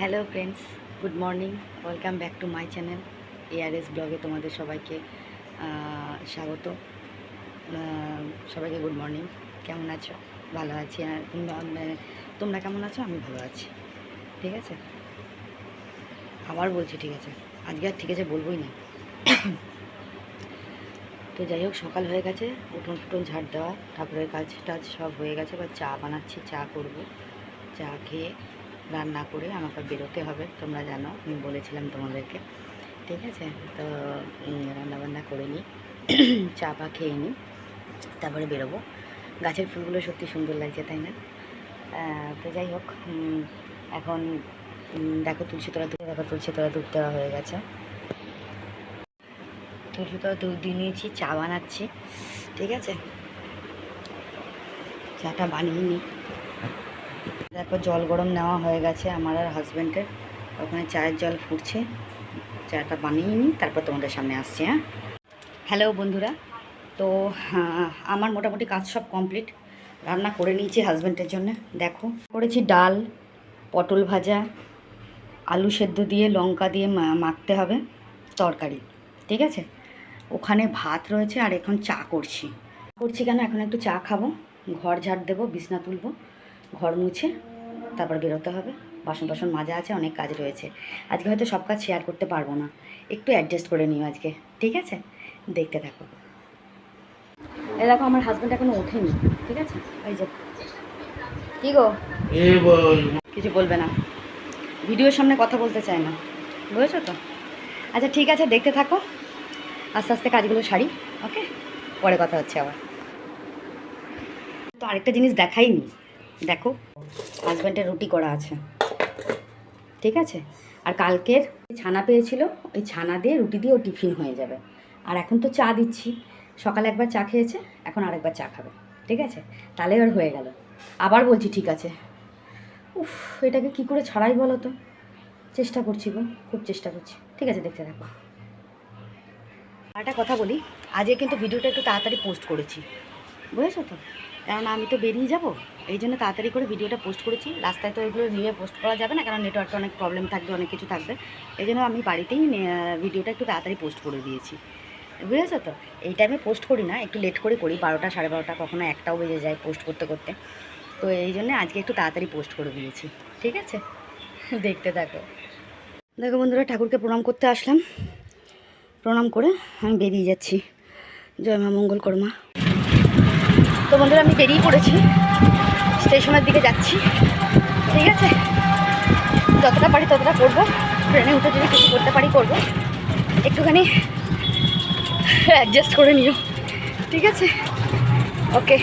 Hello friends good morning welcome back to my channel ARS ব্লগে তোমাদের সবাইকে স্বাগত। সবাইকে গুড মর্নিং কেমন আছো? ভালো আছি। তোমরা কেমন আছো? আমি ভালো আছি। ঠিক আছে? আবার বলছি ঠিক আছে। আজকে আর ঠিক আছে বলবোই না। তো যাই হোক, সকাল হয়ে গেছে। উঠোন ফুটন ঝাড় দেওয়া, ঠাকুরের কাজ টাজ সব হয়ে গেছে। এবার চা বানাচ্ছি, চা করব। চা খেয়ে রান্না করে আমাকে বেরোতে হবে, তোমরা জানো, আমি বলেছিলাম তোমাদেরকে, ঠিক আছে? তো রান্নাবান্না করে নিই, চা পা খেয়ে নিই, তারপরে বেরোবো। গাছের ফুলগুলো সত্যি সুন্দর লাগছে, তাই না? তো যাই হোক এখন দেখো তুলসী তলা দুধ দেখো তুলসী তলা দুধ দেওয়া হয়ে গেছে। তুলসী তলা দুধ দিয়ে নিয়েছি, চা বানাচ্ছি, ঠিক আছে? চাটা বানিয়ে নিই। তারপর জল গরম নেওয়া হয়ে গেছে আমার আর হাজব্যান্ডের ওখানে চায়ের জল ফুটছে। চাটা বানিয়ে নিই, তারপর তোমাদের সামনে আসছি হ্যাঁ? হ্যালো বন্ধুরা। তো আমার মোটামুটি কাজ সব কমপ্লিট রান্না করে নিয়েছি হাজব্যান্ডের জন্য। দেখো, করেছি ডাল, পটল ভাজা, আলু সেদ্ধ দিয়ে, লঙ্কা দিয়ে মাখতে হবে তরকারি, ঠিক আছে? ওখানে ভাত রয়েছে আর এখন চা করছি। করছি কেন? এখন একটু চা খাব, ঘর ঝাড় দেবো, বিছনা তুলবো। ঘর মুছে তারপর বেরোতে হবে। বাসন টাসন মাজা আছে অনেক কাজ রয়েছে। আজকে হয়তো সব কাজ শেয়ার করতে পারব না। একটু অ্যাডজাস্ট করে নিও আজকে ঠিক আছে? দেখতে থাকো। এ দেখো আমার হাজব্যান্ড এখনও ওঠেনি ঠিক আছে? ওই যে কী গো? কিছু বলবে না। ভিডিওর সামনে কথা বলতে চায় না। বুঝেছ তো? আচ্ছা ঠিক আছে দেখতে থাকো। আস্তে আস্তে কাজগুলো সারি ওকে? পরে কথা হচ্ছে আবার। তো আরেকটা জিনিস দেখাইনি। দেখো হাজব্যান্ডের রুটি করা আছে। ঠিক আছে? আর কালকের ছানা পেয়েছিল, ওই ছানা দিয়ে রুটি দিয়ে ও টিফিন হয়ে যাবে। আর এখন তো চা দিচ্ছি। সকালে একবার চা খেয়েছে, এখন আরেকবার চা খাবে। ঠিক আছে? তাহলে আর হয়ে গেল। আবার বলছি, ঠিক আছে। উফ, এটাকে কি করে ছাড়াই বলো তো? চেষ্টা করছি গো, খুব চেষ্টা করছি। ঠিক আছে, দেখতে থাকো। আর একটা কথা বলি, আজকে কিন্তু ভিডিওটা একটু তাড়াতাড়ি পোস্ট করেছি। বুঝেছ তো? কারণ আমি তো বেরিয়ে যাব। এই জন্য তাড়াতাড়ি করে ভিডিওটা পোস্ট করেছি। রাস্তায় তো এগুলো নিয়ে পোস্ট করা যাবে না, কারণ নেটওয়ার্কে অনেক প্রবলেম থাকবে, অনেক কিছু থাকবে। এই জন্য আমি বাড়িতেই ভিডিওটা একটু তাড়াতাড়ি পোস্ট করে দিয়েছি। বুঝেছ তো? এই টাইমে পোস্ট করি না, একটু লেট করে, করি বারোটা, সাড়ে বারোটা, কখনো একটাও বেজে যায় পোস্ট করতে করতে। তো এই জন্য আজকে একটু তাড়াতাড়ি পোস্ট করে দিয়েছি, ঠিক আছে? দেখতে থাকো। দেখো বন্ধুরা, ঠাকুরকে প্রণাম করতে আসলাম। প্রণাম করে আমি বেরিয়ে যাচ্ছি। জয় মা মঙ্গল কর্মা তো বন্ধুরা, আমি বেরিয়ে পড়েছি। স্টেশনের দিকে যাচ্ছি। ঠিক আছে? যতটা পারি ততটা করব। ট্রেনে উঠে যদি কিছু করতে পারি করব। একটুখানি অ্যাডজাস্ট করে নিও। ঠিক আছে? ওকে,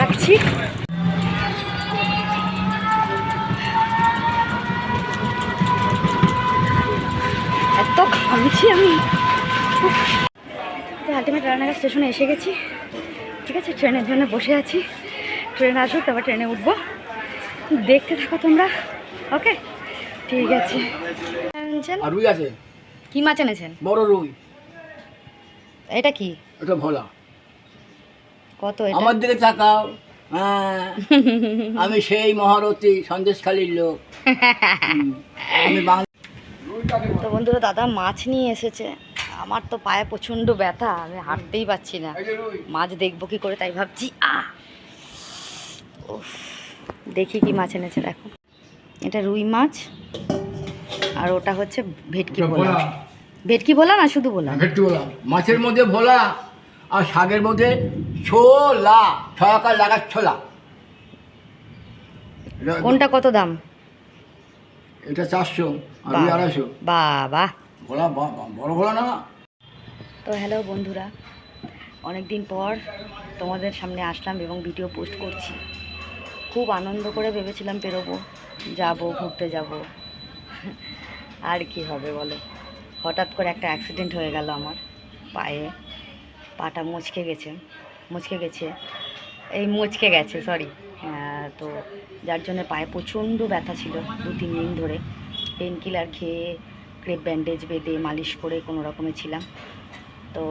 রাখছি। এত ঘামছি আমি। আলটিমেট রানাঘাট স্টেশনে এসে গেছি। ঠিক আছে? ট্রেনের জন্য বসে আছি। ট্রেন আসুক তারপর ট্রেনে উঠবো। দেখতে থাকো তোমরা। ওকে ঠিক আছে। রুই আছে? কি মাছ এনেছেন? বড় রুই। এটা কি? এটা ভোলা। কত এটা? আমার দিকে তাকাও। হ্যাঁ। আমি সেই মহারথী সন্দেশখালীর লোক। আমি তো বন্ধুরা দাদা মাছ নিয়ে এসেছে। আমার তো পায়ে প্রচণ্ড ব্যথা আমি হাঁটতেই পারছি না। মাছ দেখব কি করে তাই ভাবছি আ দেখি কি মাছ এনেছে দেখো। এটা রুই মাছ আর ওটা হচ্ছে ভেটকি ভোলা। ভেটকি ভোলা না শুধু ভোলা? ভেটকি ভোলা। মাছের মধ্যে ভোলা আর শাকের মধ্যে ছোলা। ছয়াকার লাগার ছোলা। কোনটা কত দাম? এটা চারশো আর আড়াইশো। বাবা ভোলা বড় ভোলা না? তো হ্যালো বন্ধুরা অনেক দিন পর তোমাদের সামনে আসলাম এবং ভিডিও পোস্ট করছি। খুব আনন্দ করে ভেবেছিলাম বেরোবো, যাব, ঘুরতে যাব। আর কি হবে বলো? হঠাৎ করে একটা অ্যাক্সিডেন্ট হয়ে গেল আমার পায়ে। পাটা মুচকে গেছে মুচকে গেছে। এই মুচকে গেছে সরি তো যার জন্য পায়ে প্রচণ্ড ব্যথা ছিল, দু, তিন দিন ধরে। পেন কিলার খেয়ে ক্রেপ ব্যান্ডেজ বেঁধে, মালিশ করে কোনো রকমে ছিলাম। তো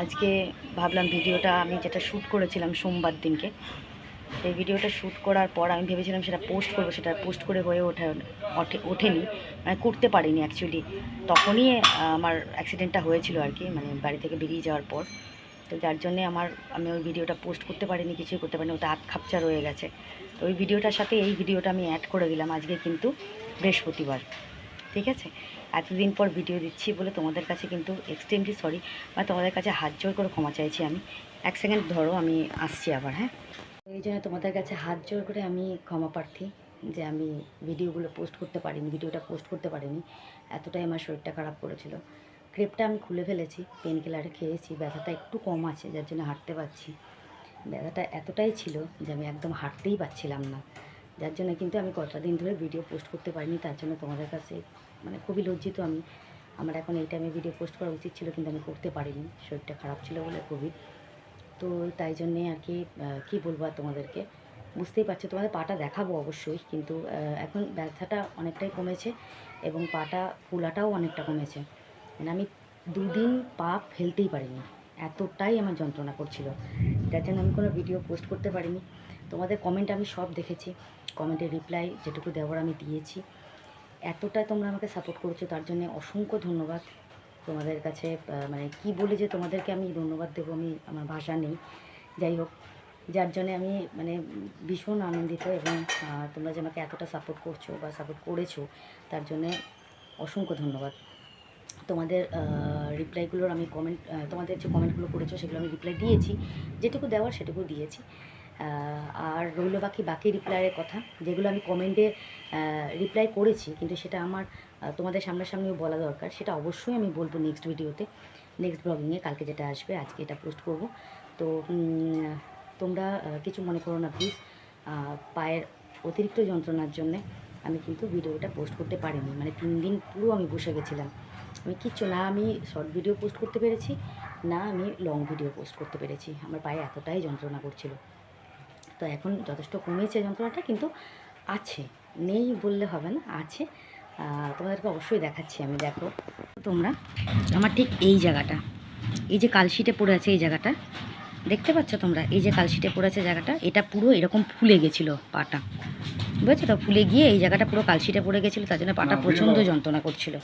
আজকে ভাবলাম ভিডিওটা আমি যেটা শ্যুট করেছিলাম সোমবার দিনকে সেই ভিডিওটা শ্যুট করার পর আমি ভেবেছিলাম সেটা পোস্ট করব, সেটা পোস্ট করে হয়ে ওঠে ওঠে, ওঠেনি। মানে করতে পারিনি অ্যাকচুয়ালি তখনই আমার অ্যাক্সিডেন্টটা হয়েছিল আর কি মানে বাড়ি থেকে বেরিয়ে যাওয়ার পর। তো যার জন্যে আমার, আমি ওই ভিডিওটা পোস্ট করতে পারিনি, কিছুই করতে পারিনি ওটা আধ খাপচা রয়ে গেছে। তো ওই ভিডিওটার সাথে এই ভিডিওটা আমি অ্যাড করে দিলাম আজকে কিন্তু বৃহস্পতিবার। ঠিক আছে? এতদিন পর ভিডিও দিচ্ছি বলে তোমাদের কাছে কিন্তু এক্সট্রিমলি সরি মানে তোমাদের কাছে হাত জোর করে ক্ষমা চাইছি আমি। এক সেকেন্ড ধরো, আমি আসছি আবার হ্যাঁ? এই জন্য তোমাদের কাছে হাত জোর করে আমি ক্ষমা প্রার্থী যে আমি ভিডিওগুলো পোস্ট করতে পারিনি, ভিডিওটা পোস্ট করতে পারিনি। এতটাই আমার শরীরটা খারাপ করেছিল। ক্রেপটা আমি খুলে ফেলেছি পেন কিলারে খেয়েছি, ব্যথাটা একটু কম আছে, যার জন্য হাঁটতে পারছি। ব্যথাটা এতটাই ছিল যে আমি একদম হাঁটতেই পারছিলাম না। যার জন্য কিন্তু আমি কটা দিন ধরে ভিডিও পোস্ট করতে পারিনি, তার জন্য তোমাদের কাছে মানে খুবই লজ্জিত আমি। আমার এখন এই টাইমে ভিডিও পোস্ট করা উচিত ছিল কিন্তু আমি করতে পারিনি, শরীরটা খারাপ ছিল বলে খুবই। তো তাই জন্যে আর কি কী বলব আর তোমাদেরকে? বুঝতেই পারছ, তোমাদের পাটা দেখাবো অবশ্যই, কিন্তু এখন ব্যথাটা অনেকটাই কমেছে এবং পাটা ফুলাটাও অনেকটা কমেছে। মানে আমি দুদিন পা ফেলতেই পারিনি, এতটাই আমার যন্ত্রণা করছিল। যার জন্য আমি কোনো ভিডিও পোস্ট করতে পারিনি। তোমাদের কমেন্ট আমি সব দেখেছি কমেন্টের রিপ্লাই যেটুকু দেওয়ার আমি দিয়েছি। এতটা তোমরা আমাকে সাপোর্ট করেছ, তার জন্য অসংখ্য ধন্যবাদ। তোমাদের কাছে মানে কি বলে যে তোমাদেরকে আমি ধন্যবাদ দেবো, আমি, আমার ভাষা নেই। যাই হোক, যার জন্যে আমি মানে ভীষণ আনন্দিত এবং তোমরা যে আমাকে এতটা সাপোর্ট করছ বা সাপোর্ট করেছ, তার জন্যে অসংখ্য ধন্যবাদ। তোমাদের রিপ্লাইগুলোর আমি কমেন্ট তোমাদের যে কমেন্টগুলো করেছ, সেগুলো আমি রিপ্লাই দিয়েছি। যেটুকু দেওয়ার সেটুকু দিয়েছি। আর রইল বাকি বাকি রিপ্লাইয়ের কথা, যেগুলো আমি কমেন্টে রিপ্লাই করেছি, কিন্তু সেটা আমার তোমাদের সামনাসামনিও বলা দরকার। সেটা অবশ্যই আমি বলব নেক্সট ভিডিওতে নেক্সট ব্লগিংয়ে কালকে যেটা আসবে, আজকে এটা পোস্ট করব। তো তোমরা কিছু মনে করো না প্লিজ পায়ের অতিরিক্ত যন্ত্রণার জন্যে আমি কিন্তু ভিডিওটা পোস্ট করতে পারিনি। মানে তিন দিন পুরো আমি বসে গেছিলাম। আমি কিচ্ছু না, আমি শর্ট ভিডিও পোস্ট করতে পেরেছি, না আমি লং ভিডিও পোস্ট করতে পেরেছি। আমার পায়ে এতটাই যন্ত্রণা করছিল। তো এখন যথেষ্ট কমেছে যন্ত্রণাটা, কিন্তু আছে। নেই বললে হবে না, আছে। তোমাদেরকে অবশ্যই দেখাচ্ছি আমি দেখো। তোমরা আমার ঠিক এই জায়গাটা এই যে কালশিটে পড়ে আছে এই জায়গাটা দেখতে পাচ্ছ তোমরা? এই যে কালশিটে পড়ে আছে জায়গাটা এটা পুরো এরকম ফুলে গেছিল পাটা। বুঝেছ তো? ফুলে গিয়ে এই জায়গাটা পুরো কালশিটে পড়ে গেছিল তার জন্য পাটা প্রচণ্ড যন্ত্রণা করছিল।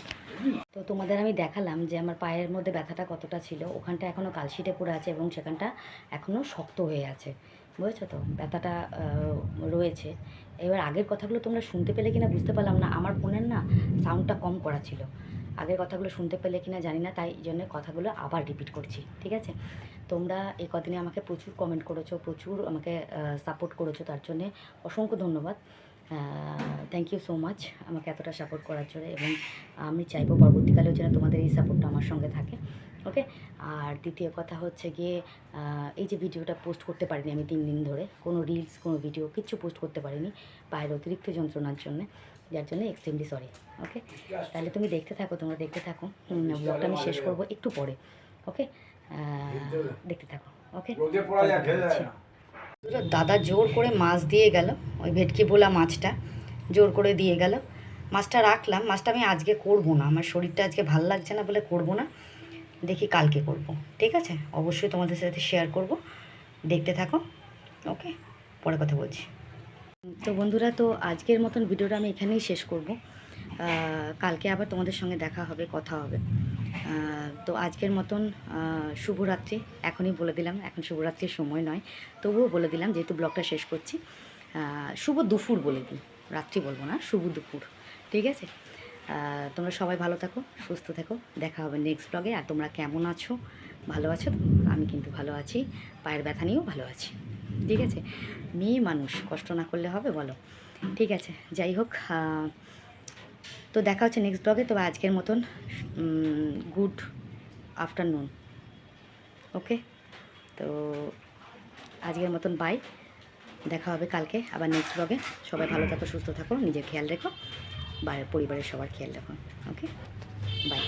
তো তোমাদের আমি দেখালাম যে আমার পায়ের মধ্যে ব্যথাটা কতটা ছিল ওখানটা এখনও কালশিটে পড়ে আছে এবং সেখানটা এখনও শক্ত হয়ে আছে। বুঝেছ তো? ব্যথাটা রয়েছে। এবার আগের কথাগুলো তোমরা শুনতে পেলে কিনা বুঝতে পারলাম না। আমার ফোনের না সাউন্ডটা কম করা ছিল। আগের কথাগুলো শুনতে পেলে কিনা জানি না, তাই জন্য কথাগুলো আবার রিপিট করছি, ঠিক আছে? তোমরা এই কদিনে আমাকে প্রচুর কমেন্ট করেছ, প্রচুর আমাকে সাপোর্ট করেছ, তার জন্যে অসংখ্য ধন্যবাদ। থ্যাংক ইউ সো মাচ আমাকে এতটা সাপোর্ট করার জন্য এবং আমি চাইব পরবর্তীকালেও যেন তোমাদের এই সাপোর্টটা আমার সঙ্গে থাকে। ওকে আর দ্বিতীয় কথা হচ্ছে গিয়ে এই যে ভিডিওটা পোস্ট করতে পারিনি আমি তিন দিন ধরে কোনো রিলস কোনো ভিডিও কিচ্ছু পোস্ট করতে পারিনি পায়ের অতিরিক্ত যন্ত্রণার জন্য যার জন্য এক্সট্রিমলি সরি ওকে তাহলে তুমি দেখতে থাকো তোমরা দেখতে থাকো ব্লগটা আমি শেষ করব একটু পরে ওকে দেখতে থাকো ওকে দাদা জোর করে মাছ দিয়ে গেল ওই ভেটকি বোলা মাছটা জোর করে দিয়ে গেল। মাছটা রাখলাম মাছটা আমি আজকে করব না আমার শরীরটা আজকে ভালো লাগছে না বলে করব না। দেখি কালকে করব, ঠিক আছে? অবশ্যই তোমাদের সাথে শেয়ার করব। দেখতে থাকো, ওকে? পরে কথা বলছি। তো বন্ধুরা, তো আজকের মতন ভিডিওটা আমি এখানেই শেষ করব। কালকে আবার তোমাদের সঙ্গে দেখা হবে, কথা হবে। তো আজকের মতন শুভরাত্রি। এখনই বলে দিলাম, এখন শুভরাত্রির সময় নয়। তবুও বলে দিলাম, যেহেতু ব্লগটা শেষ করছি শুভ দুপুর বলে দিই। রাত্রি বলব না, শুভ দুপুর, ঠিক আছে? তোমরা সবাই ভালো থাকো, সুস্থ থাকো। দেখা হবে নেক্সট ব্লগে আর তোমরা কেমন আছো? ভালো আছো? আমি কিন্তু ভালো আছি। পায়ের ব্যথা নিয়েও ভালো আছি। ঠিক আছে? মেয়ে মানুষ, কষ্ট না করলে হবে বলো? ঠিক আছে, যাই হোক তো দেখা হচ্ছে নেক্সট ব্লগে তবে আজকের মতন গুড আফটারনুন ওকে তো আজকের মতন বাই দেখা হবে কালকে আবার নেক্সট ব্লগে সবাই ভালো থাকো, সুস্থ থাকো, নিজের খেয়াল রেখো। পরিবারের সবার খেয়াল রাখুন। Okay bye